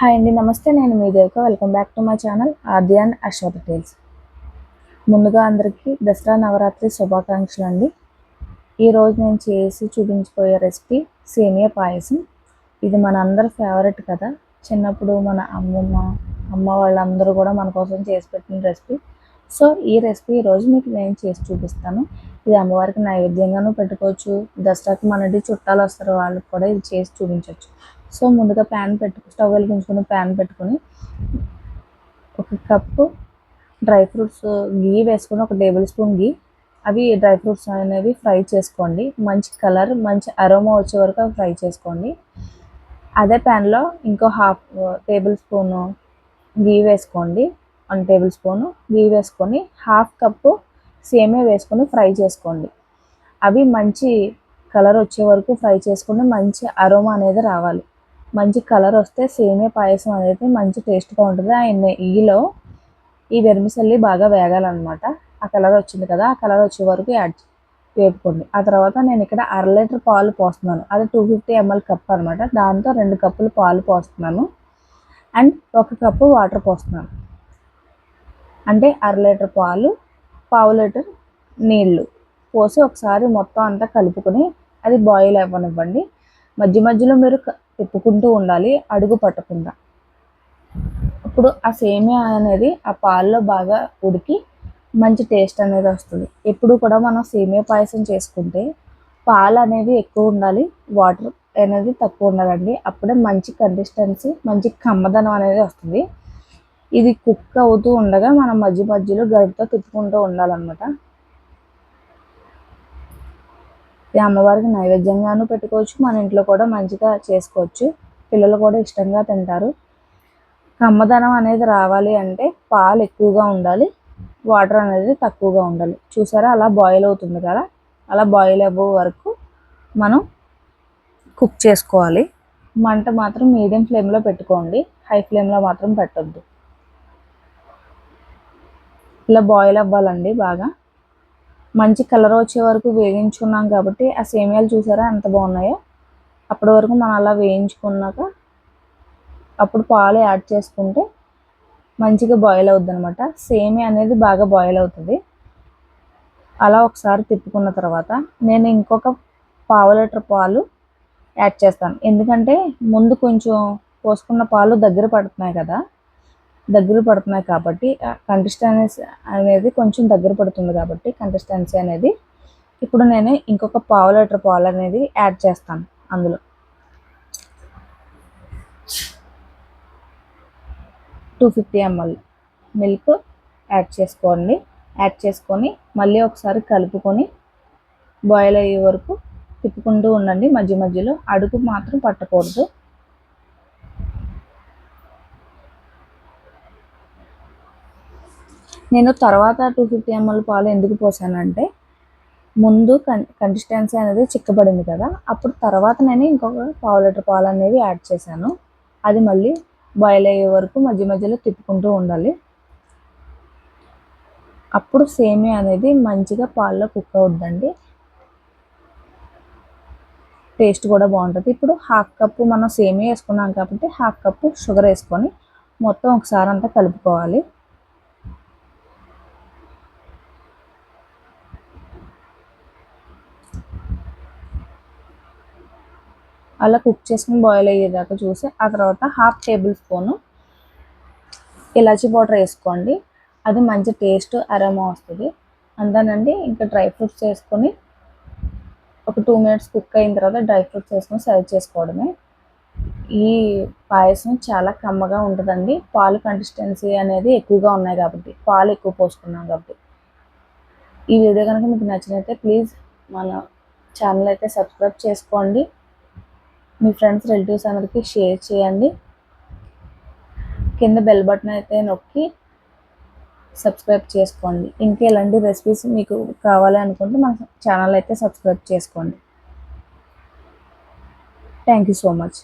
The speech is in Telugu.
హాయ్ అండి నమస్తే. నేను మీ Devika. Welcome back to my channel Aadyan and Ashwatha tales ముందుగా అందరికీ దసరా నవరాత్రి శుభాకాంక్షలు అండి. ఈరోజు నేను చేసి చూపించిపోయే రెసిపీ సేమియా పాయసం. ఇది మన అందరి ఫేవరెట్ కదా. చిన్నప్పుడు మన అమ్మమ్మ అమ్మ వాళ్ళందరూ కూడా మన కోసం చేసి పెట్టిన రెసిపీ సో ఈ రెసిపీ ఈరోజు మీకు నేను చేసి చూపిస్తాను. ఇది అమ్మవారికి నైవేద్యంగానూ పెట్టుకోవచ్చు. దసరాకి మనటి చుట్టాలు వస్తారు వాళ్ళకి కూడా ఇది చేసి చూపించవచ్చు సో ముందుగా ప్యాన్ పెట్టు స్టవ్ వెలిగించుకుని ప్యాన్ పెట్టుకుని ఒక కప్పు డ్రై ఫ్రూట్స్ గీ వేసుకుని ఒక టేబుల్ స్పూన్ గీ అవి డ్రై ఫ్రూట్స్ అనేవి ఫ్రై చేసుకోండి. మంచి కలర్ మంచి అరోమా వచ్చే వరకు అవి ఫ్రై చేసుకోండి. అదే ప్యాన్లో ఇంకో హాఫ్ టేబుల్ స్పూన్ గీ వేసుకోండి. వన్ టేబుల్ స్పూన్ గీ వేసుకొని హాఫ్ కప్పు సేమే వేసుకొని ఫ్రై చేసుకోండి. అవి మంచి కలర్ వచ్చే వరకు ఫ్రై చేసుకుని మంచి అరోమా అనేది రావాలి. మంచి కలర్ వస్తే సేమే పాయసం అనేది మంచి టేస్ట్గా ఉంటుంది. ఆ నెయ్యిలో ఈ వెర్మిసల్లి బాగా వేగాలన్నమాట. ఆ కలర్ వచ్చింది కదా ఆ కలర్ వచ్చే వరకు యాడ్ వేపుకోండి. ఆ తర్వాత నేను ఇక్కడ అర లీటర్ పాలు పోస్తున్నాను. అది టూ ఫిఫ్టీ ఎంఎల్ కప్ అనమాట దాంతో రెండు కప్పులు పాలు పోస్తున్నాను. అండ్ ఒక కప్పు వాటర్ పోస్తున్నాను. అంటే అర లీటర్ పాలు పావు లీటర్ నీళ్ళు పోసి ఒకసారి మొత్తం అంతా కలుపుకొని అది బాయిల్ అవ్వనివ్వండి. మధ్య మధ్యలో మీరు తిప్పుకుంటూ ఉండాలి అడుగు పట్టకుండా. అప్పుడు ఆ సేమియా అనేది ఆ పాల్లో బాగా ఉడికి మంచి టేస్ట్ అనేది వస్తుంది. ఎప్పుడు కూడా మనం సేమియా పాయసం చేసుకుంటే పాలు అనేవి ఎక్కువ ఉండాలి వాటర్ అనేది తక్కువ ఉండాలండి. అప్పుడే మంచి కన్సిస్టెన్సీ మంచి కమ్మదనం అనేది వస్తుంది. ఇది కుక్ అవుతూ ఉండగా మనం మధ్య మధ్యలో గడితో తిప్పుకుంటూ ఉండాలన్నమాట. ఇది అమ్మవారికి నైవేద్యంగాను పెట్టుకోవచ్చు మన ఇంట్లో కూడా మంచిగా చేసుకోవచ్చు. పిల్లలు కూడా ఇష్టంగా తింటారు. కమ్మదనం అనేది రావాలి అంటే పాలు ఎక్కువగా ఉండాలి వాటర్ అనేది తక్కువగా ఉండాలి. చూసారా అలా బాయిల్ అవుతుంది కదా అలా బాయిల్ అవ్వే వరకు మనం కుక్ చేసుకోవాలి. మంట మాత్రం మీడియం ఫ్లేమ్లో పెట్టుకోండి హై ఫ్లేమ్లో మాత్రం పెట్టద్దు. ఇలా బాయిల్ అవ్వాలండి బాగా. మంచి కలర్ వచ్చే వరకు వేగించుకున్నాం కాబట్టి ఆ సేమియాలు చూసారా ఎంత బాగున్నాయో? అప్పటి వరకు మనం అలా వేయించుకున్నాక అప్పుడు పాలు యాడ్ చేసుకుంటే మంచిగా బాయిల్ అవుద్ది అనమాట సేమియా అనేది బాగా బాయిల్ అవుతుంది. అలా ఒకసారి తిప్పుకున్న తర్వాత నేను ఇంకొక పావు లీటర్ పాలు యాడ్ చేస్తాను. ఎందుకంటే ముందు కొంచెం పోసుకున్న పాలు దగ్గర పడుతున్నాయి కదా. దగ్గర పడుతున్నాయి కాబట్టి కంటెస్టెన్సీ అనేది కొంచెం దగ్గర పడుతుంది కాబట్టి కంటెస్టెన్సీ అనేది ఇప్పుడు నేను ఇంకొక పావు లీటర్ పాలు అనేది యాడ్ చేస్తాను అందులో. Two fifty ML milk add చేసుకోండి. యాడ్ చేసుకొని మళ్ళీ ఒకసారి కలుపుకొని బాయిల్ అయ్యే వరకు తిప్పుకుంటూ ఉండండి. మధ్య మధ్యలో అడుగు మాత్రం పట్టకూడదు. నేను తర్వాత టూ ఫిఫ్టీ ఎంఎల్ పాలు ఎందుకు పోసానంటే ముందు కన్ కన్సిస్టెన్సీ అనేది చిక్కబడింది కదా అప్పుడు తర్వాత నేను ఇంకొక పావు లీటర్ పాలు అనేవి యాడ్ చేశాను. అది మళ్ళీ బాయిల్ అయ్యే వరకు మధ్య మధ్యలో తిప్పుకుంటూ ఉండాలి. అప్పుడు సేమియా అనేది మంచిగా పాల్లో కుక్ అవుద్దండి. టేస్ట్ కూడా బాగుంటుంది. ఇప్పుడు హాఫ్ కప్పు మనం సేమియా వేసుకున్నాం కాబట్టి హాఫ్ కప్పు షుగర్ వేసుకొని మొత్తం ఒకసారి అంతా కలుపుకోవాలి. అలా కుక్ చేసుకుని బాయిల్ అయ్యేదాకా చూసి ఆ తర్వాత హాఫ్ టేబుల్ స్పూను ఇలాచీ పౌడర్ వేసుకోండి. అది మంచి టేస్ట్ అరమా వస్తుంది. అంతేనండి ఇంకా డ్రై ఫ్రూట్స్ వేసుకొని ఒక టూ మినిట్స్ కుక్ అయిన తర్వాత డ్రై ఫ్రూట్స్ వేసుకొని సర్వ్ చేసుకోవడమే. ఈ పాయసం చాలా కమ్మగా ఉంటుందండి. పాలు కన్సిస్టెన్సీ అనేది ఎక్కువగా ఉన్నాయి కాబట్టి పాలు ఎక్కువ పోసుకున్నాం కాబట్టి. ఈ వీడియో కనుక మీకు నచ్చినైతే ప్లీజ్ మన ఛానల్ అయితే సబ్స్క్రైబ్ చేసుకోండి. మీ ఫ్రెండ్స్ రిలేటివ్స్ అందరికీ షేర్ చేయండి. కింద బెల్ బటన్ అయితే నొక్కి సబ్స్క్రైబ్ చేసుకోండి. ఇంకా ఎలాంటి రెసిపీస్ మీకు కావాలి అనుకుంటే మన ఛానల్ అయితే సబ్స్క్రైబ్ చేసుకోండి. Thank you so much